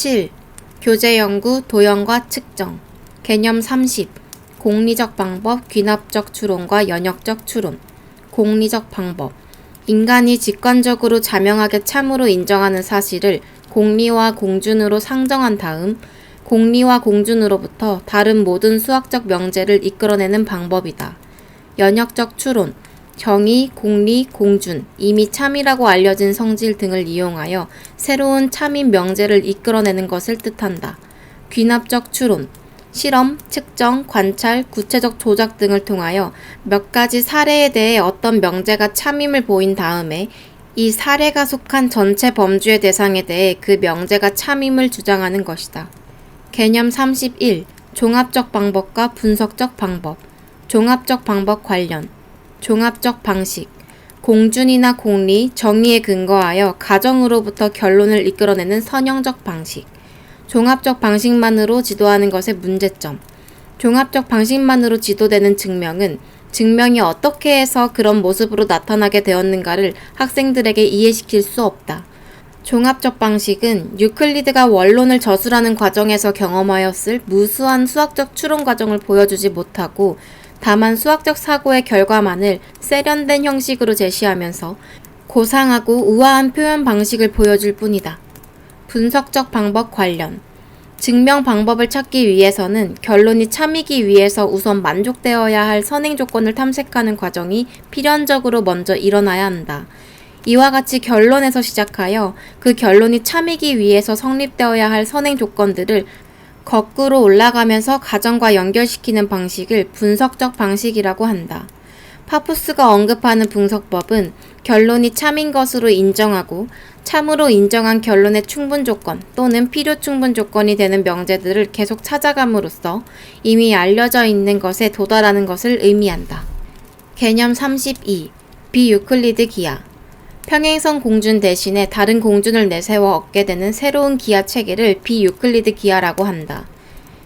7. 교재 연구, 도형과 측정. 개념 30. 공리적 방법, 귀납적 추론과 연역적 추론. 공리적 방법. 인간이 직관적으로 자명하게 참으로 인정하는 사실을 공리와 공준으로 상정한 다음 공리와 공준으로부터 다른 모든 수학적 명제를 이끌어내는 방법이다. 연역적 추론. 정의, 공리, 공준, 이미 참이라고 알려진 성질 등을 이용하여 새로운 참인 명제를 이끌어내는 것을 뜻한다. 귀납적 추론. 실험, 측정, 관찰, 구체적 조작 등을 통하여 몇 가지 사례에 대해 어떤 명제가 참임을 보인 다음에 이 사례가 속한 전체 범주의 대상에 대해 그 명제가 참임을 주장하는 것이다. 개념 31. 종합적 방법과 분석적 방법. 종합적 방법 관련. 종합적 방식. 공준이나 공리, 정의에 근거하여 가정으로부터 결론을 이끌어내는 선형적 방식. 종합적 방식만으로 지도하는 것의 문제점. 종합적 방식만으로 지도되는 증명은 증명이 어떻게 해서 그런 모습으로 나타나게 되었는가를 학생들에게 이해시킬 수 없다. 종합적 방식은 유클리드가 원론을 저술하는 과정에서 경험하였을 무수한 수학적 추론 과정을 보여주지 못하고 다만 수학적 사고의 결과만을 세련된 형식으로 제시하면서 고상하고 우아한 표현 방식을 보여줄 뿐이다. 분석적 방법 관련 증명 방법을 찾기 위해서는 결론이 참이기 위해서 우선 만족되어야 할 선행 조건을 탐색하는 과정이 필연적으로 먼저 일어나야 한다. 이와 같이 결론에서 시작하여 그 결론이 참이기 위해서 성립되어야 할 선행 조건들을 거꾸로 올라가면서 가정과 연결시키는 방식을 분석적 방식이라고 한다. 파푸스가 언급하는 분석법은 결론이 참인 것으로 인정하고 참으로 인정한 결론의 충분 조건 또는 필요 충분 조건이 되는 명제들을 계속 찾아감으로써 이미 알려져 있는 것에 도달하는 것을 의미한다. 개념 32. 비유클리드 기하. 평행선 공준 대신에 다른 공준을 내세워 얻게 되는 새로운 기하 체계를 비유클리드 기하라고 한다.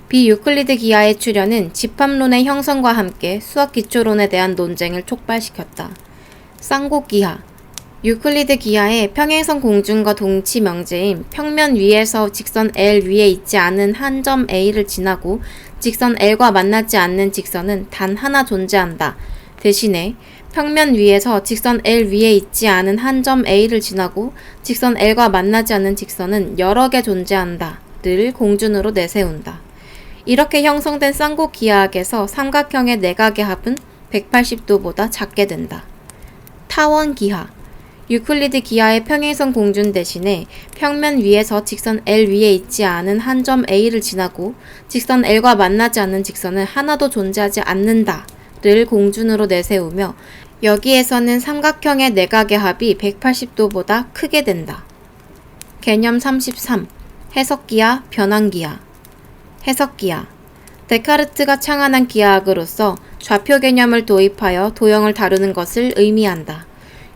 비유클리드 기하의 출현은 집합론의 형성과 함께 수학 기초론에 대한 논쟁을 촉발시켰다. 쌍곡 기하 유클리드 기하의 평행선 공준과 동치 명제인 평면 위에서 직선 L 위에 있지 않은 한 점 A를 지나고 직선 L과 만나지 않는 직선은 단 하나 존재한다. 대신에 평면 위에서 직선 L 위에 있지 않은 한 점 A를 지나고 직선 L과 만나지 않는 직선은 여러 개 존재한다. 를 공준으로 내세운다. 이렇게 형성된 쌍곡 기하학에서 삼각형의 내각의 합은 180도보다 작게 된다. 타원 기하 유클리드 기하의 평행선 공준 대신에 평면 위에서 직선 L 위에 있지 않은 한 점 A를 지나고 직선 L과 만나지 않는 직선은 하나도 존재하지 않는다. 를 공준으로 내세우며 여기에서는 삼각형의 내각의 합이 180도보다 크게 된다. 개념 33. 해석기하, 변환기하. 해석기하. 데카르트가 창안한 기하학으로서 좌표 개념을 도입하여 도형을 다루는 것을 의미한다.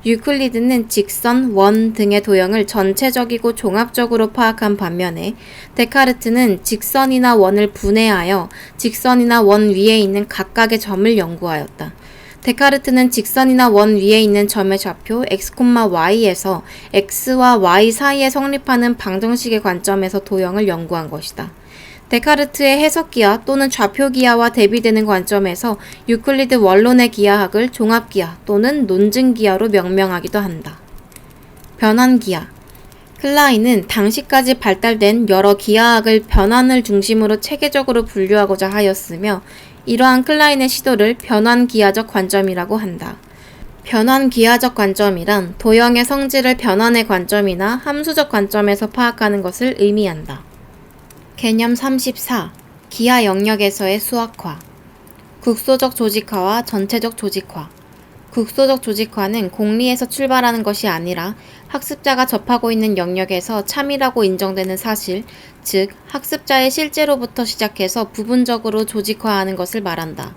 유클리드는 직선, 원 등의 도형을 전체적이고 종합적으로 파악한 반면에 데카르트는 직선이나 원을 분해하여 직선이나 원 위에 있는 각각의 점을 연구하였다. 데카르트는 직선이나 원 위에 있는 점의 좌표 x, y에서 x와 y 사이에 성립하는 방정식의 관점에서 도형을 연구한 것이다. 데카르트의 해석기하 또는 좌표기하와 대비되는 관점에서 유클리드 원론의 기하학을 종합기하 또는 논증기하로 명명하기도 한다. 변환기하 클라인은 당시까지 발달된 여러 기하학을 변환을 중심으로 체계적으로 분류하고자 하였으며 이러한 클라인의 시도를 변환기하적 관점이라고 한다. 변환기하적 관점이란 도형의 성질을 변환의 관점이나 함수적 관점에서 파악하는 것을 의미한다. 개념 34. 기하 영역에서의 수학화. 국소적 조직화와 전체적 조직화. 국소적 조직화는 공리에서 출발하는 것이 아니라 학습자가 접하고 있는 영역에서 참이라고 인정되는 사실, 즉, 학습자의 실제로부터 시작해서 부분적으로 조직화하는 것을 말한다.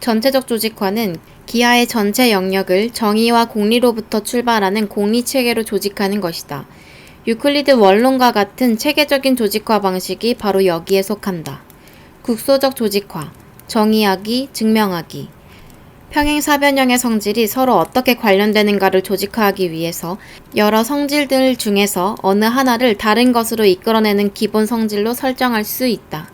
전체적 조직화는 기하의 전체 영역을 정의와 공리로부터 출발하는 공리 체계로 조직하는 것이다. 유클리드 원론과 같은 체계적인 조직화 방식이 바로 여기에 속한다. 국소적 조직화, 정의하기, 증명하기. 평행사변형의 성질이 서로 어떻게 관련되는가를 조직화하기 위해서 여러 성질들 중에서 어느 하나를 다른 것으로 이끌어내는 기본 성질로 설정할 수 있다.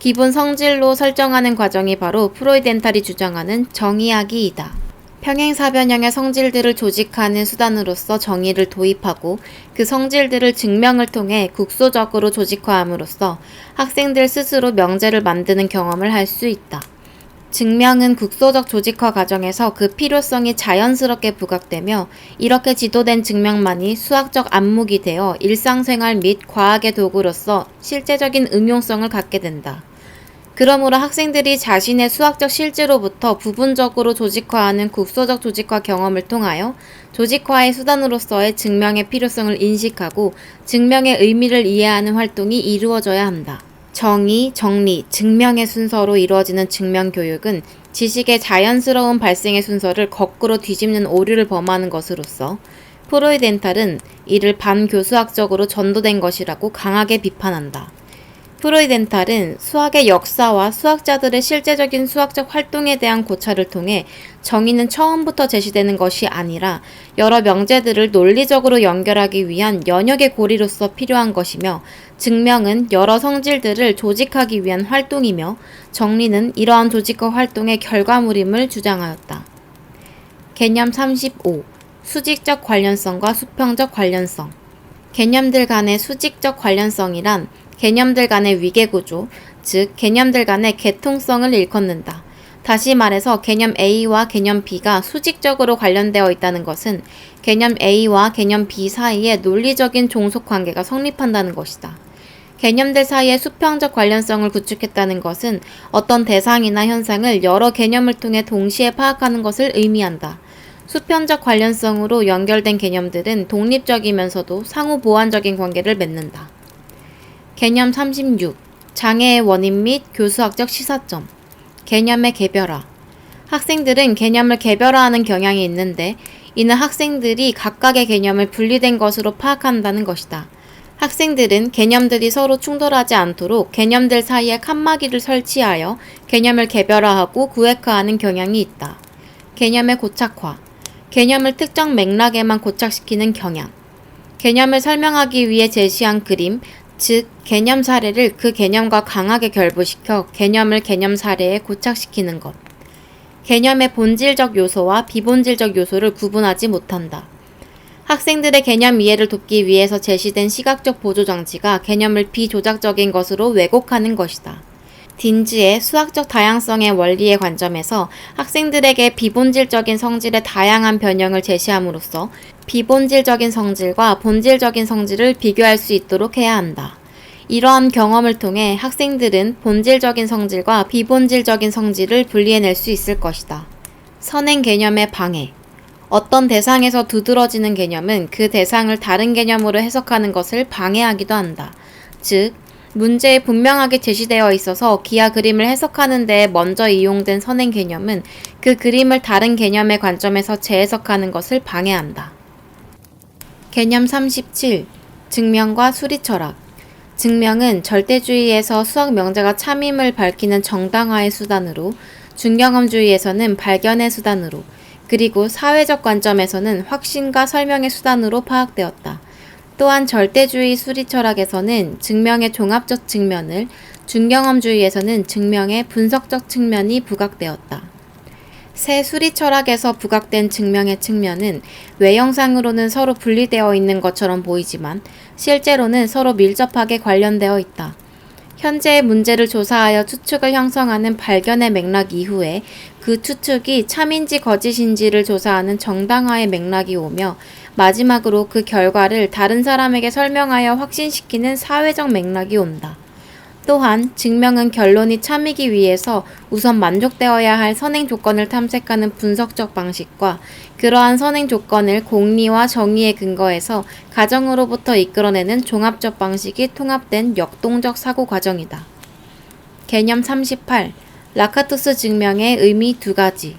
기본 성질로 설정하는 과정이 바로 프로이덴탈이 주장하는 정의하기이다. 평행사변형의 성질들을 조직하는 수단으로서 정의를 도입하고 그 성질들을 증명을 통해 국소적으로 조직화함으로써 학생들 스스로 명제를 만드는 경험을 할 수 있다. 증명은 국소적 조직화 과정에서 그 필요성이 자연스럽게 부각되며 이렇게 지도된 증명만이 수학적 안목이 되어 일상생활 및 과학의 도구로서 실제적인 응용성을 갖게 된다. 그러므로 학생들이 자신의 수학적 실제로부터 부분적으로 조직화하는 국소적 조직화 경험을 통하여 조직화의 수단으로서의 증명의 필요성을 인식하고 증명의 의미를 이해하는 활동이 이루어져야 한다. 정의, 정리, 증명의 순서로 이루어지는 증명 교육은 지식의 자연스러운 발생의 순서를 거꾸로 뒤집는 오류를 범하는 것으로서 프로이덴탈은 이를 반교수학적으로 전도된 것이라고 강하게 비판한다. 프로이덴탈은 수학의 역사와 수학자들의 실제적인 수학적 활동에 대한 고찰을 통해 정의는 처음부터 제시되는 것이 아니라 여러 명제들을 논리적으로 연결하기 위한 연역의 고리로서 필요한 것이며 증명은 여러 성질들을 조직하기 위한 활동이며 정리는 이러한 조직과 활동의 결과물임을 주장하였다. 개념 35. 수직적 관련성과 수평적 관련성. 개념들 간의 수직적 관련성이란 개념들 간의 위계구조, 즉 개념들 간의 개통성을 일컫는다. 다시 말해서 개념 A와 개념 B가 수직적으로 관련되어 있다는 것은 개념 A와 개념 B 사이에 논리적인 종속 관계가 성립한다는 것이다. 개념들 사이의 수평적 관련성을 구축했다는 것은 어떤 대상이나 현상을 여러 개념을 통해 동시에 파악하는 것을 의미한다. 수평적 관련성으로 연결된 개념들은 독립적이면서도 상호 보완적인 관계를 맺는다. 개념 36. 장애의 원인 및 교수학적 시사점. 개념의 개별화. 학생들은 개념을 개별화하는 경향이 있는데 이는 학생들이 각각의 개념을 분리된 것으로 파악한다는 것이다. 학생들은 개념들이 서로 충돌하지 않도록 개념들 사이에 칸막이를 설치하여 개념을 개별화하고 구획화하는 경향이 있다. 개념의 고착화. 개념을 특정 맥락에만 고착시키는 경향. 개념을 설명하기 위해 제시한 그림, 즉 개념 사례를 그 개념과 강하게 결부시켜 개념을 개념 사례에 고착시키는 것. 개념의 본질적 요소와 비본질적 요소를 구분하지 못한다. 학생들의 개념 이해를 돕기 위해서 제시된 시각적 보조 장치가 개념을 비조작적인 것으로 왜곡하는 것이다. 딘즈의 수학적 다양성의 원리의 관점에서 학생들에게 비본질적인 성질의 다양한 변형을 제시함으로써 비본질적인 성질과 본질적인 성질을 비교할 수 있도록 해야 한다. 이러한 경험을 통해 학생들은 본질적인 성질과 비본질적인 성질을 분리해낼 수 있을 것이다. 선행 개념의 방해. 어떤 대상에서 두드러지는 개념은 그 대상을 다른 개념으로 해석하는 것을 방해하기도 한다. 즉, 문제에 분명하게 제시되어 있어서 기하 그림을 해석하는 데 먼저 이용된 선행 개념은 그 그림을 다른 개념의 관점에서 재해석하는 것을 방해한다. 개념 37. 증명과 수리 철학. 증명은 절대주의에서 수학 명제가 참임을 밝히는 정당화의 수단으로, 중경험주의에서는 발견의 수단으로, 그리고 사회적 관점에서는 확신과 설명의 수단으로 파악되었다. 또한 절대주의 수리 철학에서는 증명의 종합적 측면을, 중경험주의에서는 증명의 분석적 측면이 부각되었다. 새 수리 철학에서 부각된 증명의 측면은 외형상으로는 서로 분리되어 있는 것처럼 보이지만 실제로는 서로 밀접하게 관련되어 있다. 현재의 문제를 조사하여 추측을 형성하는 발견의 맥락 이후에 그 추측이 참인지 거짓인지를 조사하는 정당화의 맥락이 오며 마지막으로 그 결과를 다른 사람에게 설명하여 확신시키는 사회적 맥락이 온다. 또한 증명은 결론이 참이기 위해서 우선 만족되어야 할 선행 조건을 탐색하는 분석적 방식과 그러한 선행 조건을 공리와 정의에 근거해서 가정으로부터 이끌어내는 종합적 방식이 통합된 역동적 사고 과정이다. 개념 38. 라카투스 증명의 의미 두 가지.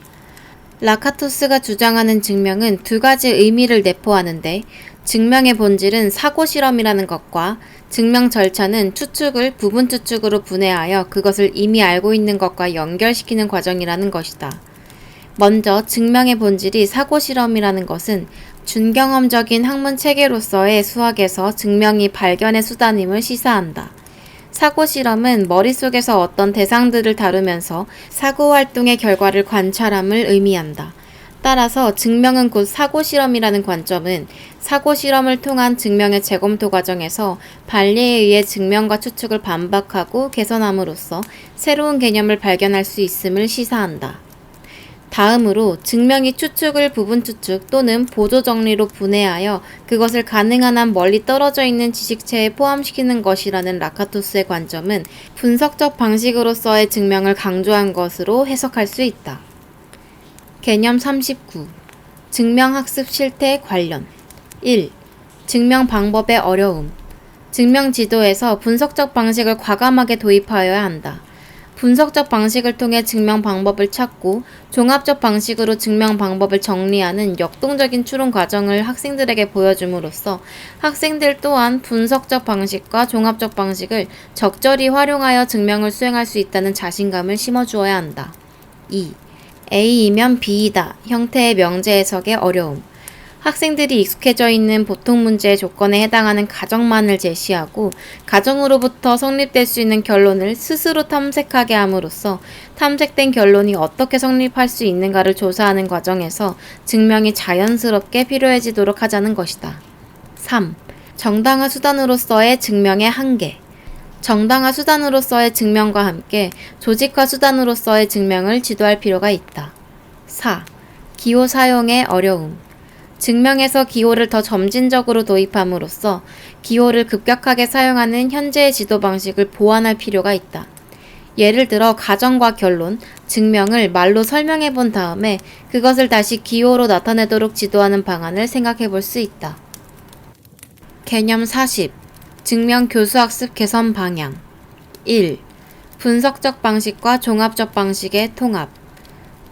라카투스가 주장하는 증명은 두 가지 의미를 내포하는데 증명의 본질은 사고 실험이라는 것과 증명 절차는 추측을 부분 추측으로 분해하여 그것을 이미 알고 있는 것과 연결시키는 과정이라는 것이다. 먼저 증명의 본질이 사고 실험이라는 것은 준경험적인 학문 체계로서의 수학에서 증명이 발견의 수단임을 시사한다. 사고 실험은 머릿속에서 어떤 대상들을 다루면서 사고 활동의 결과를 관찰함을 의미한다. 따라서 증명은 곧 사고 실험이라는 관점은 사고 실험을 통한 증명의 재검토 과정에서 반리에 의해 증명과 추측을 반박하고 개선함으로써 새로운 개념을 발견할 수 있음을 시사한다. 다음으로 증명이 추측을 부분 추측 또는 보조 정리로 분해하여 그것을 가능한 한 멀리 떨어져 있는 지식체에 포함시키는 것이라는 라카토스의 관점은 분석적 방식으로서의 증명을 강조한 것으로 해석할 수 있다. 개념 39. 증명학습 실태 관련 1. 증명 방법의 어려움 증명 지도에서 분석적 방식을 과감하게 도입하여야 한다. 분석적 방식을 통해 증명 방법을 찾고 종합적 방식으로 증명 방법을 정리하는 역동적인 추론 과정을 학생들에게 보여줌으로써 학생들 또한 분석적 방식과 종합적 방식을 적절히 활용하여 증명을 수행할 수 있다는 자신감을 심어주어야 한다. 2. A이면 B이다 형태의 명제 해석의 어려움. 학생들이 익숙해져 있는 보통 문제의 조건에 해당하는 가정만을 제시하고 가정으로부터 성립될 수 있는 결론을 스스로 탐색하게 함으로써 탐색된 결론이 어떻게 성립할 수 있는가를 조사하는 과정에서 증명이 자연스럽게 필요해지도록 하자는 것이다. 3. 정당한 수단으로서의 증명의 한계. 정당한 수단으로서의 증명과 함께 조직화 수단으로서의 증명을 지도할 필요가 있다. 4. 기호 사용의 어려움. 증명에서 기호를 더 점진적으로 도입함으로써 기호를 급격하게 사용하는 현재의 지도 방식을 보완할 필요가 있다. 예를 들어 가정과 결론, 증명을 말로 설명해 본 다음에 그것을 다시 기호로 나타내도록 지도하는 방안을 생각해 볼 수 있다. 개념 40. 증명 교수학습 개선 방향 1. 분석적 방식과 종합적 방식의 통합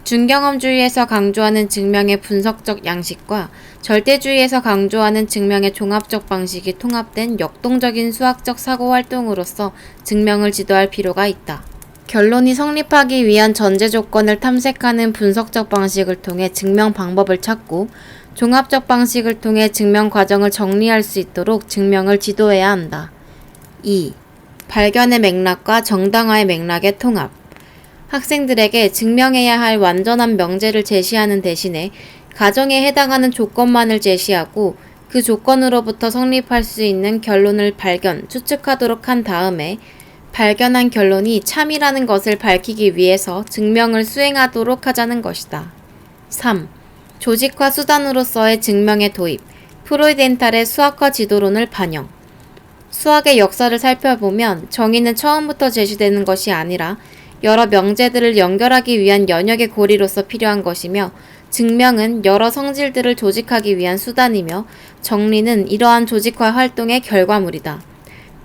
준경험주의에서 강조하는 증명의 분석적 양식과 절대주의에서 강조하는 증명의 종합적 방식이 통합된 역동적인 수학적 사고 활동으로서 증명을 지도할 필요가 있다. 결론이 성립하기 위한 전제 조건을 탐색하는 분석적 방식을 통해 증명 방법을 찾고 종합적 방식을 통해 증명 과정을 정리할 수 있도록 증명을 지도해야 한다. 2. 발견의 맥락과 정당화의 맥락의 통합. 학생들에게 증명해야 할 완전한 명제를 제시하는 대신에 가정에 해당하는 조건만을 제시하고 그 조건으로부터 성립할 수 있는 결론을 발견, 추측하도록 한 다음에 발견한 결론이 참이라는 것을 밝히기 위해서 증명을 수행하도록 하자는 것이다. 3. 조직화 수단으로서의 증명의 도입, 프로이덴탈의 수학화 지도론을 반영. 수학의 역사를 살펴보면 정의는 처음부터 제시되는 것이 아니라 여러 명제들을 연결하기 위한 연역의 고리로서 필요한 것이며 증명은 여러 성질들을 조직하기 위한 수단이며 정리는 이러한 조직화 활동의 결과물이다.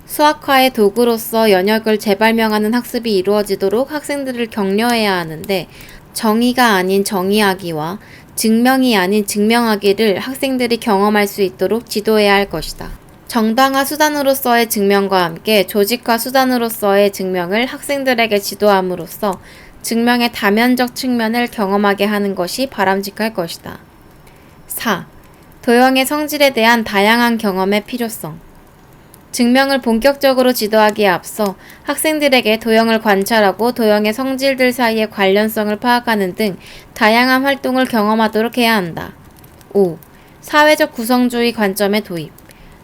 수학화의 도구로서 연역을 재발명하는 학습이 이루어지도록 학생들을 격려해야 하는데 정의가 아닌 정의하기와 증명이 아닌 증명하기를 학생들이 경험할 수 있도록 지도해야 할 것이다. 정당화 수단으로서의 증명과 함께 조직화 수단으로서의 증명을 학생들에게 지도함으로써 증명의 다면적 측면을 경험하게 하는 것이 바람직할 것이다. 4. 도형의 성질에 대한 다양한 경험의 필요성. 증명을 본격적으로 지도하기에 앞서 학생들에게 도형을 관찰하고 도형의 성질들 사이의 관련성을 파악하는 등 다양한 활동을 경험하도록 해야 한다. 5. 사회적 구성주의 관점의 도입.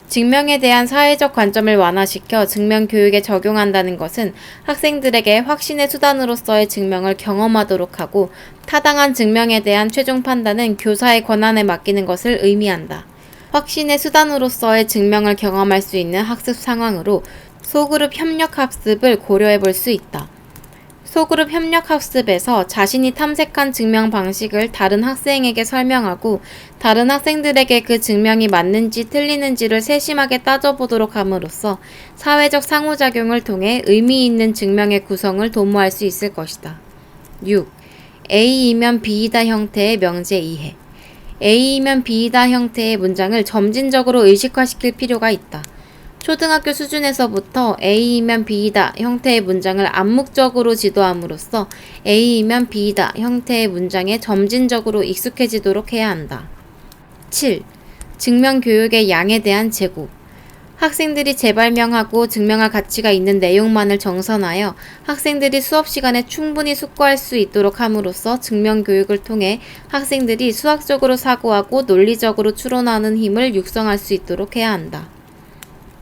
증명에 대한 사회적 관점을 완화시켜 증명 교육에 적용한다는 것은 학생들에게 확신의 수단으로서의 증명을 경험하도록 하고 타당한 증명에 대한 최종 판단은 교사의 권한에 맡기는 것을 의미한다. 확신의 수단으로서의 증명을 경험할 수 있는 학습 상황으로 소그룹 협력 학습을 고려해 볼 수 있다. 소그룹 협력 학습에서 자신이 탐색한 증명 방식을 다른 학생에게 설명하고 다른 학생들에게 그 증명이 맞는지 틀리는지를 세심하게 따져보도록 함으로써 사회적 상호작용을 통해 의미 있는 증명의 구성을 도모할 수 있을 것이다. 6. A이면 B이다 형태의 명제 이해. A이면 B이다 형태의 문장을 점진적으로 의식화시킬 필요가 있다. 초등학교 수준에서부터 A이면 B이다 형태의 문장을 암묵적으로 지도함으로써 A이면 B이다 형태의 문장에 점진적으로 익숙해지도록 해야 한다. 7. 증명 교육의 양에 대한 제고. 학생들이 재발명하고 증명할 가치가 있는 내용만을 정선하여 학생들이 수업 시간에 충분히 숙고할 수 있도록 함으로써 증명 교육을 통해 학생들이 수학적으로 사고하고 논리적으로 추론하는 힘을 육성할 수 있도록 해야 한다.